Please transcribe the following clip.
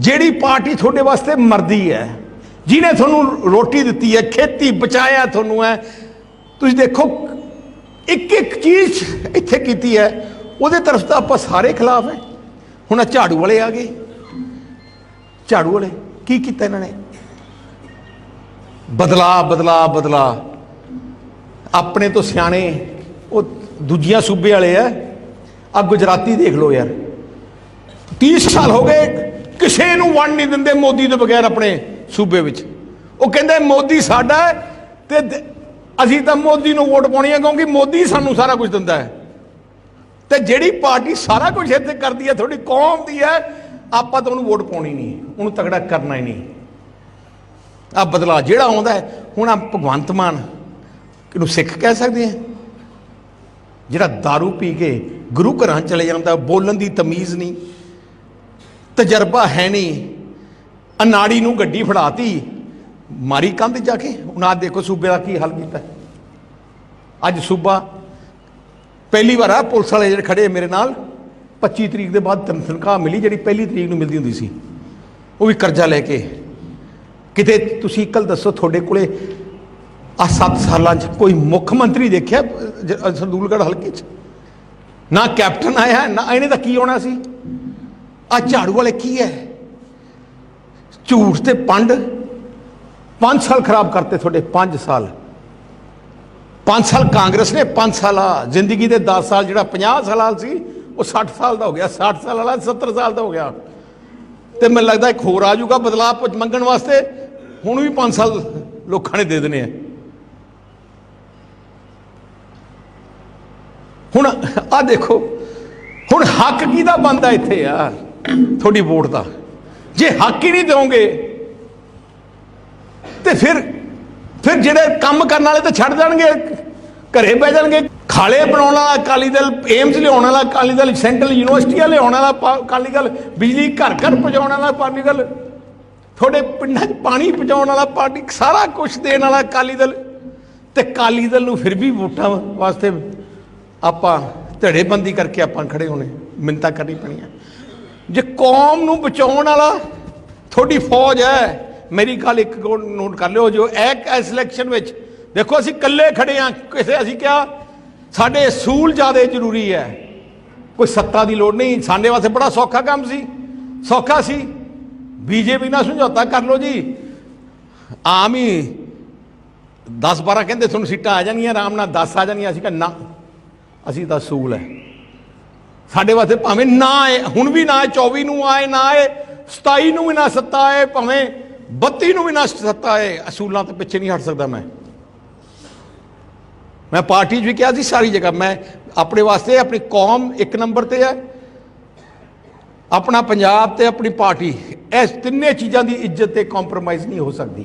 ਜਿਹੜੀ ਪਾਰਟੀ ਤੁਹਾਡੇ ਵਾਸਤੇ ਮਰਦੀ ਹੈ, ਜਿਹਨੇ ਤੁਹਾਨੂੰ ਰੋਟੀ ਦਿੱਤੀ ਹੈ, ਖੇਤੀ ਬਚਾਇਆ ਤੁਹਾਨੂੰ ਹੈ, ਤੁਸੀਂ ਦੇਖੋ ਇੱਕ ਇੱਕ ਚੀਜ਼ ਇੱਥੇ ਕੀਤੀ ਹੈ, ਉਹਦੇ ਤਰਫ ਤਾਂ ਆਪਾਂ ਸਾਰੇ ਖਿਲਾਫ ਹੈ। ਹੁਣ ਆਹ ਝਾੜੂ ਵਾਲੇ ਆ ਗਏ। ਝਾੜੂ ਵਾਲੇ, ਕੀ ਕੀਤਾ ਇਹਨਾਂ ਨੇ? ਬਦਲਾ ਬਦਲਾ ਬਦਲਾ। ਆਪਣੇ ਤੋਂ ਸਿਆਣੇ, ਉਹ ਦੂਜੀਆਂ ਸੂਬੇ ਵਾਲੇ ਆ ਆ ਗੁਜਰਾਤੀ ਦੇਖ ਲਓ ਯਾਰ। 30 ਸਾਲ ਹੋ ਗਏ ਕਿਸੇ ਨੂੰ ਵੰਡ ਨਹੀਂ ਦਿੰਦੇ ਮੋਦੀ ਤੋਂ ਬਗੈਰ ਆਪਣੇ ਸੂਬੇ ਵਿੱਚ। ਉਹ ਕਹਿੰਦੇ ਮੋਦੀ ਸਾਡਾ ਹੈ ਤੇ ਅਸੀਂ ਤਾਂ ਮੋਦੀ ਨੂੰ ਵੋਟ ਪਾਉਣੀ ਹੈ ਕਿਉਂਕਿ ਮੋਦੀ ਸਾਨੂੰ ਸਾਰਾ ਕੁਝ ਦਿੰਦਾ ਹੈ। ਤੇ ਜਿਹੜੀ ਪਾਰਟੀ ਸਾਰਾ ਕੁਝ ਇੱਥੇ ਕਰਦੀ ਹੈ, ਤੁਹਾਡੀ ਕੌਮ ਦੀ ਹੈ, ਆਪਾਂ ਤਾਂ ਉਹਨੂੰ ਵੋਟ ਪਾਉਣੀ ਨਹੀਂ ਉਹਨੂੰ ਤਗੜਾ ਕਰਨਾ ਹੀ ਨਹੀਂ। ਆ ਬਦਲਾ ਜਿਹੜਾ ਆਉਂਦਾ ਹੈ, ਹੁਣ ਆ ਭਗਵੰਤ ਮਾਨ ਕਿਹਨੂੰ ਸਿੱਖ ਕਹਿ ਸਕਦੇ ਆ ਜਿਹੜਾ दारू ਪੀ ਕੇ ਗੁਰੂ ਘਰਾਂ ਚਲੇ ਜਾਂਦਾ, ਬੋਲਣ ਦੀ ਤਮੀਜ਼ ਨਹੀਂ। ਤਜਰਬਾ ਹੈ ਨਹੀਂ। ਅਨਾੜੀ ਨੂੰ ਗੱਡੀ ਫੜਾਤੀ। ਮਾਰੀ ਕੰਧ ਜਾ ਕੇ। ਉਹਨਾਂ ਦੇਖੋ ਸੂਬੇ ਦਾ ਕੀ ਹਾਲ ਕੀਤਾ। ਅੱਜ ਸੂਬਾ ਪਹਿਲੀ ਵਾਰ ਆ, ਪੁਲਿਸ ਵਾਲੇ ਜਿਹੜੇ ਖੜੇ ਮੇਰੇ ਨਾਲ 25 ਤਰੀਕ ਦੇ ਬਾਅਦ ਤਨ- ਤਨਖਾਹ ਮਿਲੀ, ਜਿਹੜੀ ਪਹਿਲੀ ਤਰੀਕ ਨੂੰ ਮਿਲਦੀ ਹੁੰਦੀ ਸੀ। ਉਹ ਵੀ ਕਰਜ਼ਾ ਲੈ ਕੇ। ਕਿਤੇ ਤੁਸੀਂ ਕੱਲ ਦੱਸੋ, ਤੁਹਾਡੇ ਕੋਲੇ ਆ 7 ਸਾਲਾਂ 'ਚ ਕੋਈ ਮੁੱਖ ਮੰਤਰੀ ਦੇਖਿਆ, ਜ- ਸੰਦੂਲਗੜ੍ਹ ਹਲਕੇ 'ਚ? ਨਾ ਕੈਪਟਨ ਆਇਆ, ਨਾ ਇਹਨੇ ਤਾਂ ਕੀ ਹੋਣਾ ਸੀ? ਆ ਝਾੜੂ ਵਾਲੇ ਕੀ ਹੈ ਝੂਠ ਤੇ ਪੰਡ 5 ਸਾਲ ਖਰਾਬ ਕਰਤੇ ਤੁਹਾਡੇ 5 ਸਾਲ। 5 ਸਾਲ ਕਾਂਗਰਸ ਨੇ 5 ਆ ਜ਼ਿੰਦਗੀ ਦੇ 10 ਸਾਲ, ਜਿਹੜਾ 50 ਸਾਲਾਂ ਸੀ, ਉਹ 60 ਸਾਲ ਦਾ ਹੋ ਗਿਆ 60 ਸਾਲ ਵਾਲਾ 70 ਸਾਲ ਦਾ ਹੋ ਗਿਆ। ਤੇ ਮੈਨੂੰ ਲੱਗਦਾ ਇੱਕ ਹੋਰ ਆ ਜਾਊਗਾ ਬਦਲਾਅ ਮੰਗਣ ਵਾਸਤੇ, ਹੁਣ ਵੀ 5 ਸਾਲ ਲੋਕਾਂ ਨੇ ਦੇ ਦੇਣੇ ਆ ਹੁਣ ਆ ਦੇਖੋ, ਹੁਣ ਹੱਕ ਕਿਹਦਾ ਬੰਦਾ ਇੱਥੇ ਆ ਤੁਹਾਡੀ ਵੋਟ ਦਾ। ਜੇ ਹੱਕ ਹੀ ਨਹੀਂ ਦਿਓਗੇ, ਤੇ ਫਿਰ ਫਿਰ ਜਿਹੜੇ ਕੰਮ ਕਰਨ ਵਾਲੇ ਤਾਂ ਛੱਡ ਜਾਣਗੇ ਘਰੇ ਬਹਿ ਜਾਣਗੇ। ਖਾਲੇ ਬਣਾਉਣ ਵਾਲਾ ਅਕਾਲੀ ਦਲ ਏਮਸ ਲਿਆਉਣ ਵਾਲਾ ਅਕਾਲੀ ਦਲ, ਸੈਂਟਰਲ ਯੂਨੀਵਰਸਿਟੀਆਂ ਲਿਆਉਣ ਵਾਲਾ ਪਾ- ਅਕਾਲੀ ਦਲ, ਬਿਜਲੀ ਘਰ ਘਰ ਪਹੁੰਚਾਉਣ ਵਾਲਾ ਅਕਾਲੀ ਦਲ, ਤੁਹਾਡੇ ਪਿੰਡਾਂ 'ਚ ਪਾਣੀ ਪਹੁੰਚਾਉਣ ਵਾਲਾ ਪਾਰਟੀ, ਸਾਰਾ ਕੁਝ ਦੇਣ ਵਾਲਾ ਅਕਾਲੀ ਦਲ, ਤੇ ਅਕਾਲੀ ਦਲ ਨੂੰ ਫਿਰ ਵੀ ਵੋਟਾਂ ਵਾਸਤੇ ਆਪਾਂ ਧੜੇਬੰਦੀ ਕਰਕੇ ਆਪਾਂ ਖੜੇ ਹੋਣੇ। ਮਿੰਤਾ ਕਰਨੀ ਪੈਣੀਆਂ। ਜੇ ਕੌਮ ਨੂੰ ਬਚਾਉਣ ਵਾਲਾ ਤੁਹਾਡੀ ਫੌਜ ਹੈ, ਮੇਰੀ ਗੱਲ ਇੱਕ ਨੋਟ ਕਰ ਲਿਓ ਜੋ ਇੱਕ ਇਸ ਇਲੈਕਸ਼ਨ ਵਿੱਚ ਦੇਖੋ ਅਸੀਂ ਇਕੱਲੇ ਖੜੇ ਆ ਕਿਸੇ ਅਸੀਂ ਕਿਹਾ ਸਾਡੇ ਅਸੂਲ ਜ਼ਿਆਦਾ ਜ਼ਰੂਰੀ ਹੈ। ਕੋਈ ਸੱਤਾ ਦੀ ਲੋੜ ਨਹੀਂ, ਸਾਡੇ ਵਾਸਤੇ ਬੜਾ ਸੌਖਾ ਕੰਮ ਸੀ, ਸੌਖਾ ਸੀ। ਬੀਜੇਪੀ ਨਾਲ ਸਮਝੌਤਾ ਕਰ ਲਓ ਜੀ। ਆਮ ਹੀ 10 12 ਕਹਿੰਦੇ ਤੁਹਾਨੂੰ ਸੀਟਾਂ ਆ ਜਾਣਗੀਆਂ ਆਰਾਮ ਨਾਲ 10 ਆ ਜਾਣਗੀਆਂ ਅਸੀਂ ਕਿਹਾ ਨਾ, ਅਸੀਂ ਤਾਂ ਅਸੂਲ ਹੈ। ਸਾਡੇ ਵਾਸਤੇ ਭਾਵੇਂ ਨਾ ਆਏ, ਹੁਣ ਵੀ ਨਾ ਆਏ 24 ਨੂੰ ਆਏ, ਨਾ ਆਏ 27 ਨੂੰ ਵੀ ਨਾ ਸੱਤਾ ਆਏ, ਭਾਵੇਂ 32 ਨੂੰ ਵੀ ਨਾ ਸੱਤਾ ਆਏ, ਅਸੂਲਾਂ ਤੋਂ ਪਿੱਛੇ ਨਹੀਂ ਹਟ ਸਕਦਾ ਮੈਂ। ਮੈਂ ਪਾਰਟੀ 'ਚ ਵੀ ਕਿਹਾ ਸੀ ਸਾਰੀ ਜਗ੍ਹਾ, ਮੈਂ ਆਪਣੇ ਵਾਸਤੇ ਆਪਣੀ ਕੌਮ ਇੱਕ ਨੰਬਰ ਤੇ ਹੈ, ਆਪਣਾ ਪੰਜਾਬ ਤੇ ਆਪਣੀ ਪਾਰਟੀ, ਇਸ ਤਿੰਨੇ ਚੀਜ਼ਾਂ ਦੀ ਇੱਜ਼ਤ ਤੇ ਕੰਪਰੋਮਾਈਜ਼ ਨਹੀਂ ਹੋ ਸਕਦੀ।